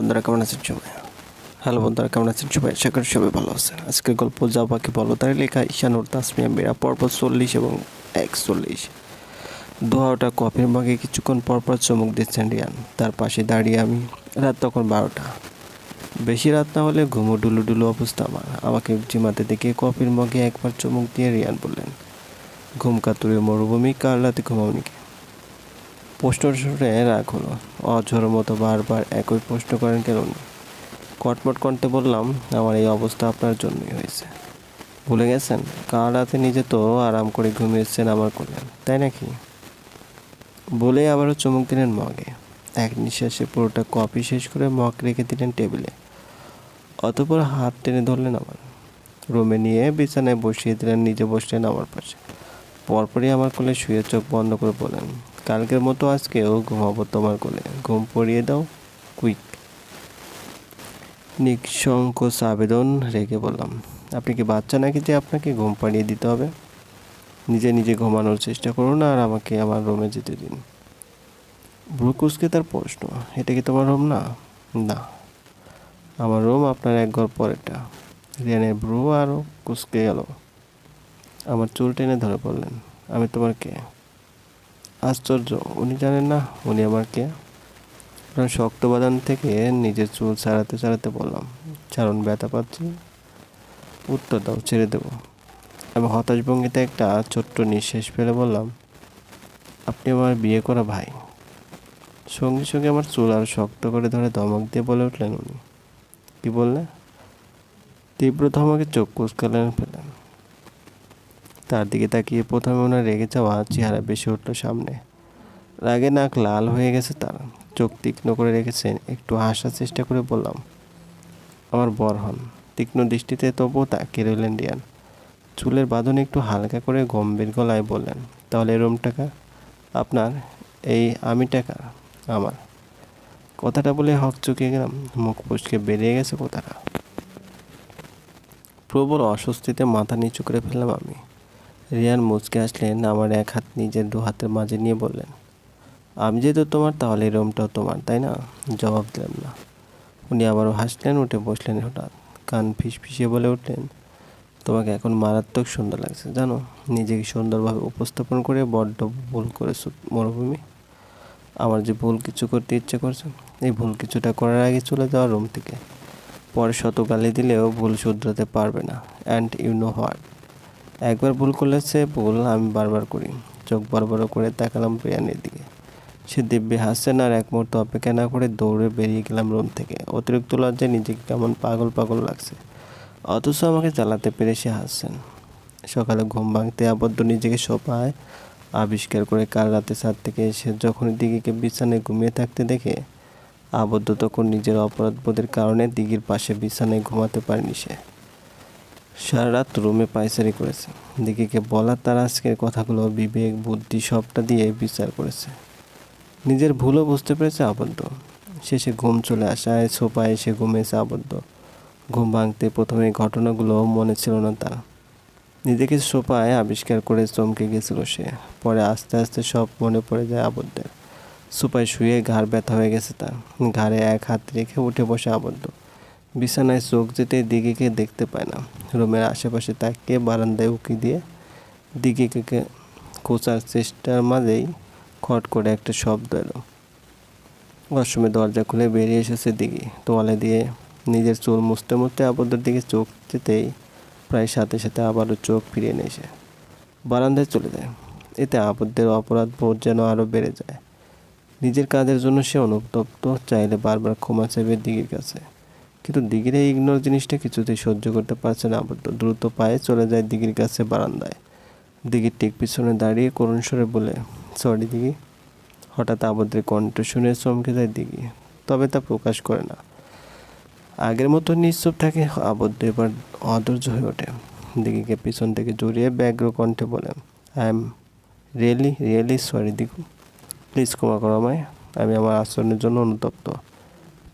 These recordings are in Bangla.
বন্ধুরা, কেমন আছেন সবাই? হ্যালো বন্ধুরা, কেমন আছেন সবাই? আশা করি সবাই ভালো আছেন। আজকের গল্প যা বাকি বলো, তার লেখা ঈশানুর তাসমিয়া মেরা, পরপর চল্লিশ এবং একচল্লিশ। দোহাটা কফির মগে কিছুক্ষণ পরপর চমক দিচ্ছেন রিয়ান। তার পাশে দাঁড়িয়ে আমি, রাত তখন বারোটা। বেশি রাত না হলে ঘুমো ডুলু ডুলু অবস্থা আমার। আমাকে জিমাতে দেখে কফির মগে একবার চমক দিয়ে রিয়ান বললেন, ঘুম কাতুরে, মরুভূমি কার রাতে ঘুমাওনিকে প্রশ্ন শুনে রাগ হলো। মতো বারবার একই প্রশ্ন করেন কেন? কটমট কণ্ঠে বললাম, আমার এই অবস্থা আপনার জন্যই হয়েছে। ভুলে গেছেন? কাল রাতে নিজে তো আরাম করে ঘুমিয়েছেন আমার কোলে, তাই নাকি? বলে আবারও চুমুক দিলেন মগে। এক নিঃশ্বাসে পুরোটা কপি শেষ করে মগ রেখে দিলেন টেবিলে। অতপর হাত টেনে ধরলেন আমার রুমে নিয়ে বিছানায় বসিয়ে দিলেন, নিজে বসলেন আমার পাশে। পরপরই আমার কোলে শুয়ে চোখ বন্ধ করে বলেন কালকের মতো আজকেও ঘুমাবো তোমার কোলে। ঘুম পড়িয়ে দাও কুইক নিঃসংকোচ আবেদন রেখে বললাম। আপনি কি বাচ্চা নাকি যে আপনাকে ঘুম পাড়িয়ে দিতে হবে? নিজে নিজে ঘুমানোর চেষ্টা করুন আর আমাকে আমার রুমে যেতে দিন। ব্রুকুসকে তার প্রশ্ন, এটা কি তোমার রুম না? না। আমার রুম আপনার এক ঘর পরেরটা। রিয়ানের ব্রু আরও কুসকে গেল। আমার চুল টেনে ধরে পড়লেন আমি তোমার কে? আশ্চর্য। উনি জানেন না, উনি আমাকে কারণ শক্ত বাদান থেকে নিজের চুল ছাড়াতে ছাড়াতে বললাম, ছাড়ুন ব্যথা পাচ্ছি, উত্তর দাও, ছেড়ে দেবো। আমি হতাশ ভঙ্গিতে একটা ছোট্ট নিঃশ্বাস ফেলে বললাম, আপনি আমার বিয়ে করা ভাই। সঙ্গে সঙ্গে আমার চুল আরও শক্ত করে ধরে ধমক দিয়ে বলে উঠলেন উনি। কি বললে? তীব্র ধমকে চোখ কুচকালেন ফেলেন তার দিকে তাকিয়ে প্রথমে ওনার রেগে যাওয়া চেহারা বেশি উঠল সামনে। রাগে নাক লাল হয়ে গেছে তার। চোখ তীক্ষ্ণ করে রেখেছেন। একটু হাসার চেষ্টা করে বললাম, আমার বর হন। তীক্ষ্ণ দৃষ্টিতে তবুও তাকিয়ে রইলেন রিয়ান। চুলের বাঁধন একটু হালকা করে গম্ভীর গলায় বললেন, তাহলে রুম টাকা আপনার, এই আমি টাকা আমার। কথাটা বলে হক চুকে গেলাম। মুখ পুষকে বেরিয়ে গেছে কথাটা। প্রবল অস্বস্তিতে মাথা নিচু করে ফেললাম আমি। রিয়ান মুচকে আসলেন, আমার এক হাত নিজের দু হাতের মাঝে নিয়ে বললেন, আমি যেহেতু তোমার, তাহলে রুমটাও তোমার, তাই না? জবাব দিলাম, না। উনি আবারও হাসলেন, উঠে বসলেন হঠাৎ, কান ফিসফিসিয়ে বলে উঠলেন, তোমাকে এখন মারাত্মক সুন্দর লাগছে, জানো? নিজেকে সুন্দরভাবে উপস্থাপন করে বড্ড ভুল করেছ, মরুভূমি। আমার যে ভুল কিছু করতে ইচ্ছে করছে, এই ভুল কিছুটা করার আগে চলে যাওয়া রুম থেকে। পরে শত গালি দিলেও ভুল শুধরাতে পারবে না অ্যান্ড ইউ নো হোয়াট একবার ভুল করলে সে ভুল আমি বারবার করি। চোখ বড় করে তাকালাম রিয়ানের দিকে। সে দিব্যি হাসছেন আর এক মুহূর্ত অপেক্ষা না করে দৌড়ে বেরিয়ে গেলাম রুম থেকে। অতিরিক্ত লজ্জায় নিজেকে কেমন পাগল পাগল লাগছে। অথচ আমাকে চালাতে পেরে সে হাসছেন সকালে ঘুম ভাঙতে আবদ্ধ নিজেকে সোপায় আবিষ্কার করে কাল রাতে ছাদ থেকে এসে যখন দিঘিকে বিছানায় ঘুমিয়ে থাকতে দেখে, আবদ্ধ তখন নিজের অপরাধবোধের কারণে দিঘির পাশে বিছানায় ঘুমাতে পারেনি সে। সারা রাত রুমে পায়চারি করেছে। দিঘিকে বলা তার আজকের কথাগুলো বিবেক, বুদ্ধি সবটা দিয়ে বিচার করেছে। নিজের ভুলও বুঝতে পেরেছে আবদ্ধ। শেষে ঘুম চলে আসায় সোপায় এসে ঘুমিয়েছে আবদ্ধ। ঘুম ভাঙতে প্রথমে ঘটনাগুলো মনে ছিল না তার। নিজেকে সোপায় আবিষ্কার করে চমকে গেছিল সে। পরে আস্তে আস্তে সব মনে পড়ে যায় আবদ্ধের। সোপায় শুয়ে ঘাড় ব্যথা হয়ে গেছে তার। ঘাড়ে এক হাত রেখে উঠে বসে আবদ্ধ। বিছানায় চোখ যেতে দিঘিকে দেখতে পায় না। রুমের আশেপাশে তাকিয়ে বারান্দায় উঁকি দিয়ে দিঘিকে খোঁচার চেষ্টার মাঝেই খট করে একটা শব্দ এলো। ওয়াশরুমে দরজা খুলে বেরিয়ে এসেছে দিঘি তোয়ালে দিয়ে নিজের চুল মুছতে মুছতে আবদ্ধের দিকে চোখ যেতেই প্রায় সাথে সাথে আবারও চোখ ফিরিয়ে নিয়ে এসে বারান্দায় চলে যায়। এতে আবদ্ধের অপরাধ বোধ যেন আরও বেড়ে যায়। নিজের কাজের জন্য সে অনুতপ্ত, চাইলে বারবার ক্ষমা চাইবে দিঘির কাছে। কিন্তু এই ইগনোর জিনিসটা কিছুতেই সহ্য করতে পারছে না আবদ্ধ দ্রুত পায়ে চলে যায় দিঘির কাছে বারান্দায়। দিঘির ঠিক পিছনে দাঁড়িয়ে করুণ স্বরে বলে সরি দিঘি। হঠাৎ আবদ্ধের কণ্ঠ শুনে চমকে যায় দিঘি, তবে তা প্রকাশ করে না। আগের মতো নিশ্চুপ থাকে আবদ্ধ এবার অধৈর্য হয়ে ওঠে। দিঘিকে পিছন থেকে জড়িয়ে ব্যগ্র কণ্ঠে বলে I am really really sorry Dighu. Please ক্ষমা করো আমায়। আমি আমার আচরণের জন্য অনুতপ্ত।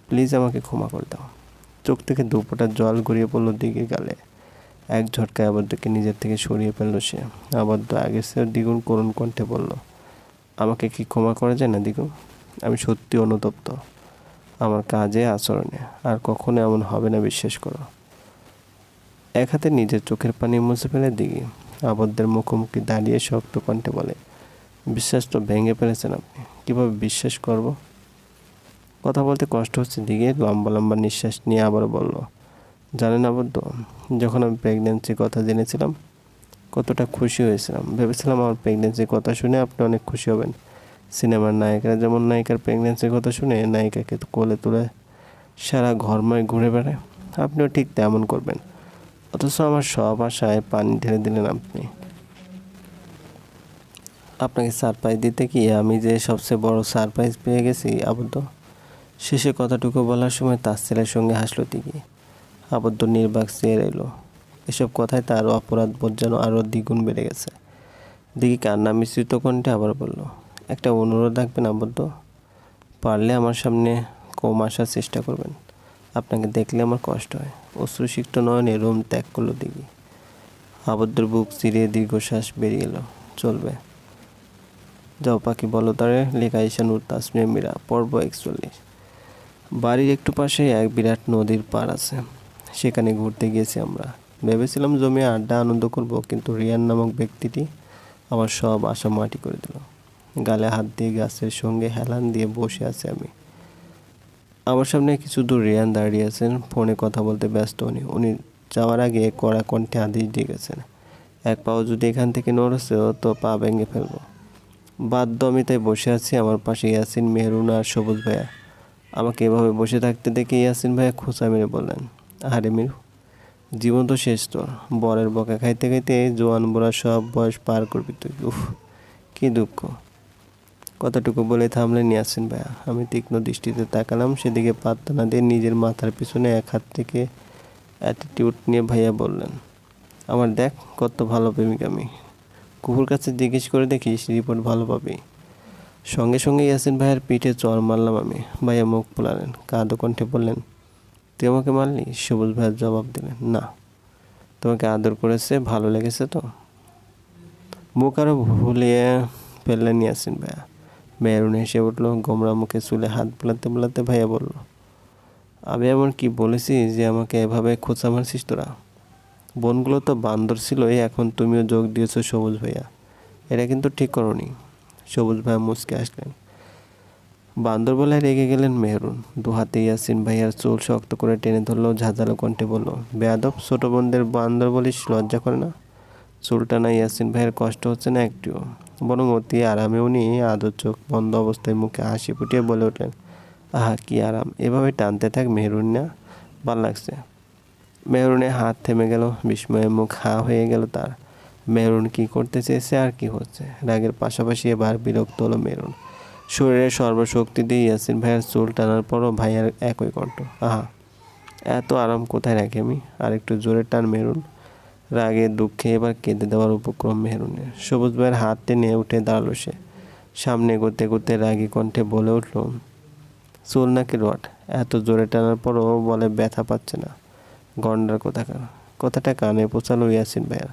প্লিজ আমাকে ক্ষমা করে দাও। চোখ থেকে দুপোটা জল গড়িয়ে পড়ল দিঘির গালে। এক ঝটকায় আবদ্ধকে নিজের থেকে সরিয়ে ফেলল সে। আবদ্ধ আগের সে দ্বিগুণ করুণ কণ্ঠে বলল, আমাকে কি ক্ষমা করা যায় না দ্বিগুণ? আমি সত্যি অনুতপ্ত। আমার কাজে, আচরণে আর কখনো এমন হবে না, বিশ্বাস করো। এক হাতে নিজের চোখের পানি মুছে ফেলে দিকে আবদ্ধের মুখোমুখি দাঁড়িয়ে শক্ত কণ্ঠে বলে, বিশ্বাস তো ভেঙে ফেলেছেন আপনি। কীভাবে বিশ্বাস করব? কথা বলতে কষ্ট হচ্ছে, দিকে লম্বা লম্বা নিঃশ্বাস নিয়ে আবার বলল, জানেন আবদ্ধ, যখন আমি প্রেগনেন্সির কথা জেনেছিলাম, কতটা খুশি হয়েছিলাম। ভেবেছিলাম আমার প্রেগনেন্সির কথা শুনে আপনি অনেক খুশি হবেন। সিনেমার নায়িকারা যেমন নায়িকার প্রেগনেন্সির কথা শুনে নায়িকাকে কোলে তুলে সারা ঘরময় ঘুরে বেড়ায়, আপনিও ঠিক তেমন করবেন। অথচ আমার সব আশায় পানি ঢেলে দিলেন আপনি। আপনাকে সারপ্রাইজ দিতে কি আমি যে সবচেয়ে বড় সারপ্রাইজ পেয়ে গেছি, আবদ্ধ? শেষে কথাটুকু বলার সময় তার ছেলের সঙ্গে হাসলো দিকে আবদ্ধ নির্বাক চেয়ে এলো এসব কথায় তার অপরাধ বোধ যেন আরও দ্বিগুণ বেড়ে গেছে। দিকে কান্না মিশ্রিত কণ্ঠে আবার বলল, একটা অনুরোধ রাখবেন আবদ্ধ। পারলে আমার সামনে কম আসার চেষ্টা করবেন। আপনাকে দেখলে আমার কষ্ট হয়। অশ্রুসিক্ত নয়নে রুম ত্যাগ করল দিঘি আবদ্ধর বুক চিরিয়ে দীর্ঘশ্বাস বেরিয়ে এলো। চলবে। যাও পাখি বলো তারে লেখা ঈশানুর তাসমিয়া মীরা, পর্ব একচল্লিশ। বাড়ির একটু পাশে এক বিরাট নদীর পার আছে। সেখানে ঘুরতে গিয়েছি আমরা। ভেবেছিলাম জমিয়ে আড্ডা আনন্দ করব, কিন্তু রিয়ান নামক ব্যক্তিটি আমার সব আশা মাটি করে দিল। গালে হাত দিয়ে গাছের সঙ্গে হেলান দিয়ে বসে আছে আমি। আমার সামনে কিছু দূর রিয়ান দাঁড়িয়ে আছেন, ফোনে কথা বলতে ব্যস্ত উনি। উনি যাওয়ার আগে কড়া কণ্ঠে আদেশ দিয়ে গেছেন, এক পাও যদি এখান থেকে নড়েছেও তো পা ভেঙে ফেলব। বাধ্য আমি তাই বসে আছি আমার পাশে ইয়াসিন, মেহরুন আর সবুজ ভাইয়া। আমাকে এভাবে বসে থাকতে দেখে ইয়াসিন ভাইয়া খোঁচা মেরে বললেন, আরে মিরু, জীবন তো শেষ তোর। বরের বকা খাইতে খাইতে জোয়ান বুড়া সব বয়স পার করবি তুই। উফ, কী দুঃখ। কতটুকু বলে থামলেন ইয়াসিন ভাইয়া? আমি তীক্ষ্ণ দৃষ্টিতে তাকালাম, সেদিকে পাত্তা না দিয়ে নিজের মাথার পিছনে এক হাত থেকে অ্যাটিটিউড নিয়ে ভাইয়া বললেন, আমার দেখ, কত ভালো প্রেমিক আমি কুকুর কাছে জিজ্ঞেস করে দেখিস রিপোর্ট ভালো পাবি। সঙ্গে সঙ্গে ইয়াসিন ভাইয়ের পিঠে চর মারলাম আমি। ভাইয়া মুখ পোলালেন কাঁদো কণ্ঠে বললেন, তুই আমাকে মারলি? সবুজ ভাইয়ের জবাব দিলেন, না। তোমাকে আদর করেছে, ভালো লেগেছে তো? মুখ আরও ভুলিয়ে ফেললেন ইয়াসিন ভাইয়া। মেরুন হেসে উঠল, গোমরা মুখে চুলে হাত বোলাতে বোলাতে ভাইয়া বলল, আমি এমন কি বলেছি যে আমাকে এভাবে খোঁচা মারছিস তোরা? বোনগুলো তো বান্দর ছিলই, এখন তুমিও যোগ দিয়েছ সবুজ ভাইয়া। এটা কিন্তু ঠিক করনি। সবুজ ভাইয়া মুচকে আসলেন। বান্দর বলে রেগে গেলেন মেহরুন। দু হাতে ইয়াসিন ভাইয়ার চুল শক্ত করে টেনে ধরলো, ঝাঁঝালো কণ্ঠে বলল, বেয়াদব, ছোট বোনদের বান্দর বলিস লজ্জা করে না? চুলটা না ইয়াসিন ভাইয়ের কষ্ট হচ্ছে না একটিও? বরং অতি আরামে উনি আদর চোখ বন্ধ অবস্থায় মুখে হাসি ফুটিয়ে বলে উঠলেন, আহা, কি আরাম। এভাবে টানতে থাক মেহরুন না। ভালো লাগছে। মেহরুনের হাত থেমে গেল, বিস্ময়ে মুখ হা হয়ে গেল তার। মেহরুন কি করতে চেয়েছে আর কি হচ্ছে? রাগের পাশাপাশি এবার বিরক্ত হলো মেহরুন শরীরের সর্বশক্তি দিয়ে ইয়াসিন ভাইয়ের চুল টানার পরও ভাইয়ার একই কণ্ঠ। আহা, এত আরাম কোথায় রাখি আমি? আর একটু জোরে টান মেরুন। রাগে দুঃখে এবার কেঁদে দেওয়ার উপক্রম মেহরুনের সবুজ ভাইয়ের হাত টেনে উঠে দাঁড়াল সে। সামনে এগোতে এগোতে রাগী কণ্ঠে বলে উঠল, চুল নাকি রট এত জোরে টানার পরও বলে ব্যথা পাচ্ছে না। গন্ডার কোথাকার? কথাটা কানে পৌঁছালো ইয়াসিন ভাইয়ার।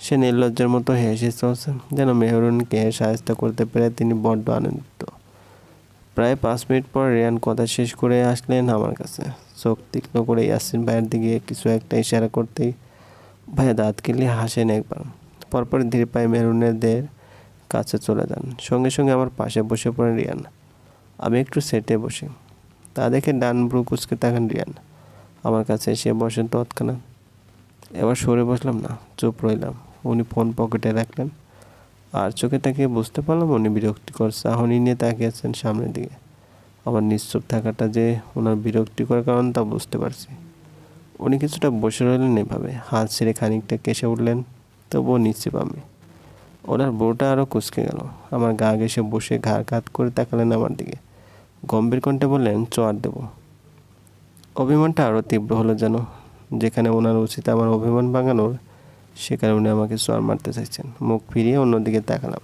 সে নির্লজ্জের মতো হেসে চলছে যেন মেহরুনকে সাহায্য করতে পেরে তিনি বড্ড আনন্দিত। প্রায় পাঁচ মিনিট পর রিয়ান কথা শেষ করে আসলেন আমার কাছে। চোখ তীক্ষ্ণ করে ইয়াসিন ভাইয়ের দিকে কিছু একটা ইশারা করতেই ভাইয়া দাঁত কিনলে হাসেন একবার। পরপর ধীরে পায়ে মেহরুনেদের কাছে চলে যান। সঙ্গে সঙ্গে আমার পাশে বসে পড়েন রিয়ান। আমি একটু সেটে বসি। তা দেখে ডান ব্রু কুচকে তাকান রিয়ান। আমার কাছে এসে বসেন তৎক্ষণাৎ। এবার সরে বসলাম না, চুপ রইলাম। উনি ফোন পকেটে রাখলেন। আর চোখে তাকিয়ে বুঝতে পারলাম উনি বিরক্তিকর চাহনি নিয়ে তাকিয়েছেন সামনের দিকে। আমার নিশ্চুপ থাকাটা যে ওনার বিরক্তিকর কারণ তা বুঝতে পারছি। উনি কিছুটা বসে রইলেন এভাবে, হাত ছেড়ে খানিকটা কেসে উঠলেন, তবুও নিশ্চিপ আমি। ওনার বউটা আরও কুচকে গেল। আমার গা ঘেসে বসে ঘাড় ঘাত করে তাকালেন আমার দিকে। গম্ভীর কণ্ঠে বললেন, চোয়ার দেব। অভিমানটা আরও তীব্র হলো যেন, যেখানে ওনার উচিত আমার অভিমান ভাঙানোর সেখানে কারণে আমাকে চর মারতে চাইছেন। মুখ ফিরিয়ে অন্যদিকে তাকালাম।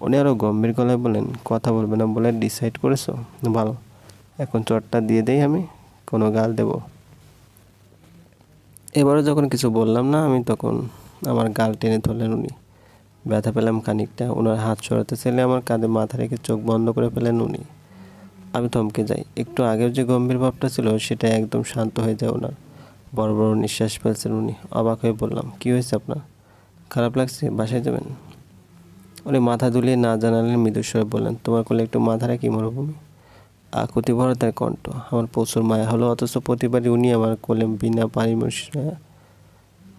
উনি আরও গম্ভীর গলায় বলেন কথা বলবে না বলে ডিসাইড করেছ? ভালো। এখন চটটা দিয়ে দেই আমি, কোনো গাল দেব। এবারে যখন কিছু বললাম না আমি তখন আমার গাল টেনে ধরলেন উনি। ব্যথা পেলাম খানিকটা ওনার হাত সরাতে চাইলে আমার কাঁধে মাথা রেখে চোখ বন্ধ করে ফেলেন উনি। আমি থমকে যাই। একটু আগের যে গম্ভীর ভাবটা ছিল, সেটা একদম শান্ত হয়ে যায় ওনার বড় বড় নিঃশ্বাস ফেলছেন উনি। অবাক হয়ে বললাম, কী হয়েছে আপনার? খারাপ লাগছে? বাসায় যাবেন? উনি মাথা দুলিয়ে না জানালেন মৃদুস্বরে বললেন, তোমার কোলে একটু মাথা রাখি মরুভূমি। আকুতি ভরা তার কণ্ঠ। আমার প্রচুর মায়া হলো, অথচ প্রতিবারই উনি আমার কোলে বিনা পারমিশনে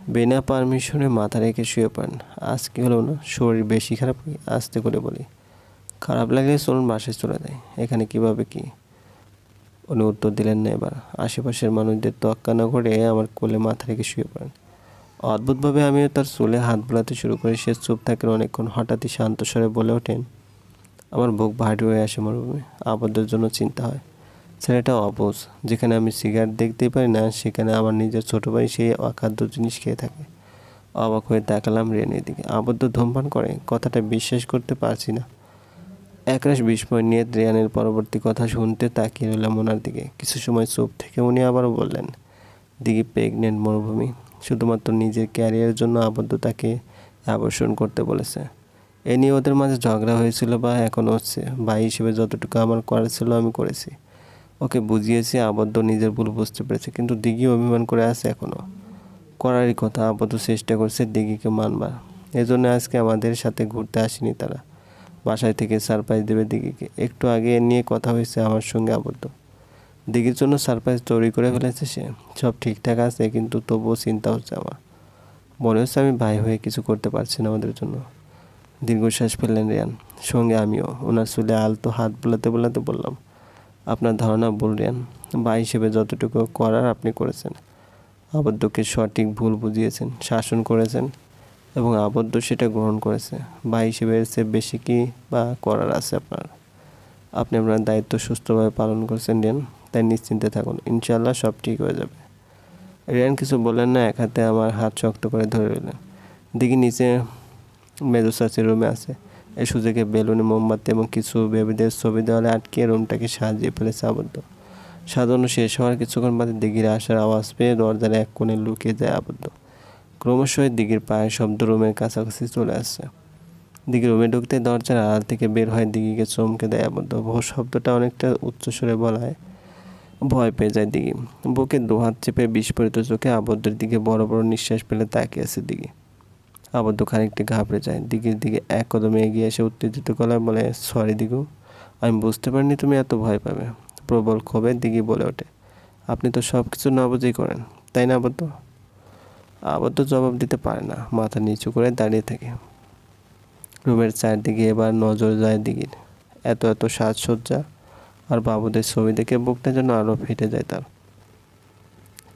বিনা পারমিশনে মাথা রেখে শুয়ে পড়েন। আজ কি হলো না? শরীর বেশি খারাপ আস্তে করে বলি। খারাপ লাগলে চলুন বাসায় চলে যায় এখানে কীভাবে কি? উনি উত্তর দিলেন না এবার। আশেপাশের মানুষদের তোয়াক্কা না করে আমার কোলে মাথা রেখে শুয়ে পড়েন। অদ্ভুতভাবে আমিও তার চুলে হাত বোলাতে শুরু করে। সে চুপ থাকেন অনেকক্ষণ, হঠাৎই শান্ত স্বরে বলে ওঠেন, আমার বুক ভারী হয়ে আসে মরুভূমি। আবদ্ধের জন্য চিন্তা হয়। ছেলেটা অবুঝ যেখানে আমি সিগারেট দেখতেই পারি না, সেখানে আমার নিজের ছোটো ভাই সেই অখাদ্য জিনিস খেয়ে থাকে। অবাক হয়ে তাকালাম রেনের দিকে। আবদ্ধ ধূমপান করে। কথাটা বিশ্বাস করতে পারছি না। একরাশ বিস্ময় নিয়ে রিয়ানের পরবর্তী কথা শুনতে তাকিয়ে রইলাম ওনার দিকে। কিছু সময় চুপ থেকে উনি আবারও বললেন, দিঘি প্রেগনেন্ট মরুভূমি। শুধুমাত্র নিজের ক্যারিয়ারের জন্য আবদ্ধ তাকে আবর্ষণ করতে বলেছে। এ নিয়ে ওদের মাঝে ঝগড়া হয়েছিল বা এখনও হচ্ছে। ভাই হিসেবে যতটুকু আমার করার ছিল আমি করেছি। ওকে বুঝিয়েছি, আবদ্ধ নিজের ভুল বুঝতে পেরেছে, কিন্তু দিঘি অভিমান করে আছে এখনও করারই কথা, আবদ্ধ চেষ্টা করছে দিঘিকে মানবার। এজন্য আজকে আমাদের সাথে ঘুরতে আসেনি তারা। বাসায় থেকে সারপ্রাইজ দেবে। দিঘিকে একটু আগে নিয়ে কথা হয়েছে আমার সঙ্গে আবদ্ধ। দিঘির জন্য সারপ্রাইজ তৈরি করে ফেলেছে সে। সব ঠিকঠাক আছে, কিন্তু তবুও চিন্তা হচ্ছে আমার। মনে হচ্ছে আমি ভাই হয়ে কিছু করতে পারছি না আমাদের জন্য। দীর্ঘশ্বাস ফেললেন রিয়ান। সঙ্গে আমিও। ওনার চুলে আলতো হাত বোলাতে বোলাতে বললাম, আপনার ধারণা ভুল রিয়ান। ভাই হিসেবে যতটুকু করার আপনি করেছেন। আবদ্ধকে সঠিক ভুল বুঝিয়েছেন, শাসন করেছেন। এবং আবদ্ধ সেটা গ্রহণ করেছে। বা হিসেবে চেয়ে বেশি কি বা করার আছে আপনার? আপনি আপনার দায়িত্ব সুস্থভাবে পালন করছেন, রিয়ান, তাই নিশ্চিন্তে থাকুন। ইনশাল্লাহ সব ঠিক হয়ে যাবে। রিয়ান, কিছু বললেন না, এক হাতে আমার হাত শক্ত করে ধরে রইলেন। দিকে নিচে মেজো রুমে আছে। এই সুযোগে বেলুনে, মোমবাতি এবং কিছু বেবিদের ছবি দেওয়ালে আটকে রুমটাকে সাজিয়ে ফেলেছে আবদ্ধ। সাজানো শেষ হওয়ার কিছুক্ষণ বাদে দিঘির আসার আওয়াজ পেয়ে দরজার এক কোণে লুকিয়ে যায় আবদ্ধ। ক্রমশই দিঘির পায়ের শব্দ রুমের কাছাকাছি চলে আসছে। দিঘি রুমে ঢুকতে দরজার আড়াল থেকে বের হয় দিঘিকে চমকে দেয় আবদ্ধ। বহু শব্দটা অনেকটা উচ্চস্বরে বলায় ভয় পেয়ে যায় দিঘি। বুকে দুহাত চেপে বিস্ফোরিত চোখে আবদ্ধের দিকে বড় বড় নিঃশ্বাস ফেলে তাকিয়ে আছে দিঘি। আবদ্ধ খানিকটি ঘাবড়ে যায়। দিঘির দিকে এক কদমে এগিয়ে এসে উত্তেজিত গলায় বলে সরি দিঘু। আমি বুঝতে পারিনি তুমি এত ভয় পাবে। প্রবল ক্ষোভে দিঘি বলে ওঠে, আপনি তো সব কিছু না বুঝেই করেন, তাই না আবদ্ধ? আবদ্ধ জবাব দিতে পারে না। মাথা নিচু করে দাঁড়িয়ে থাকে। রুমের চারদিকে এবার নজর যায় দিঘির। এত এত সাজসজ্জা আর বাবুদের ছবি দেখে বুকটা যেন আরও ফেটে যায় তার।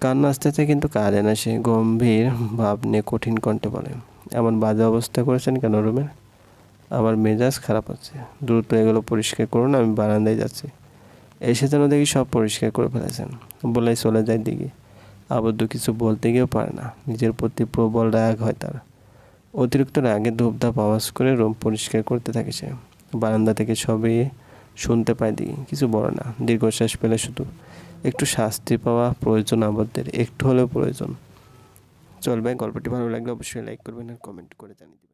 কান্না আসতেছে কিন্তু কাঁদে না সে গম্ভীর ভাব নিয়ে কঠিন কণ্ঠে বলে, এমন বাজে অবস্থা করেছেন কেন রুমের? আমার মেজাজ খারাপ আছে। দ্রুত এগুলো পরিষ্কার করুন, আমি বারান্দায় যাচ্ছি। এসে যেন দেখি সব পরিষ্কার করে ফেলেছেন। বলেই চলে যায় দিকে আবদ্ধ কিছু বলতে গিয়েও পারে না। নিজের প্রতি প্রবল রাগ হয় তার। অতিরিক্ত রাগে ধূপধাপ আওয়াজ করে রুম পরিষ্কার করতে থাকে সে। বারান্দা থেকে সবই শুনতে পায় দিকে কিছু বড় না। দীর্ঘশ্বাস পেলে শুধু। একটু শাস্তি পাওয়া প্রয়োজন আবদ্ধের, একটু হলেও প্রয়োজন। চলবে গল্পটি ভালো লাগলে অবশ্যই লাইক করবেন আর কমেন্ট করে জানিয়ে দেবেন।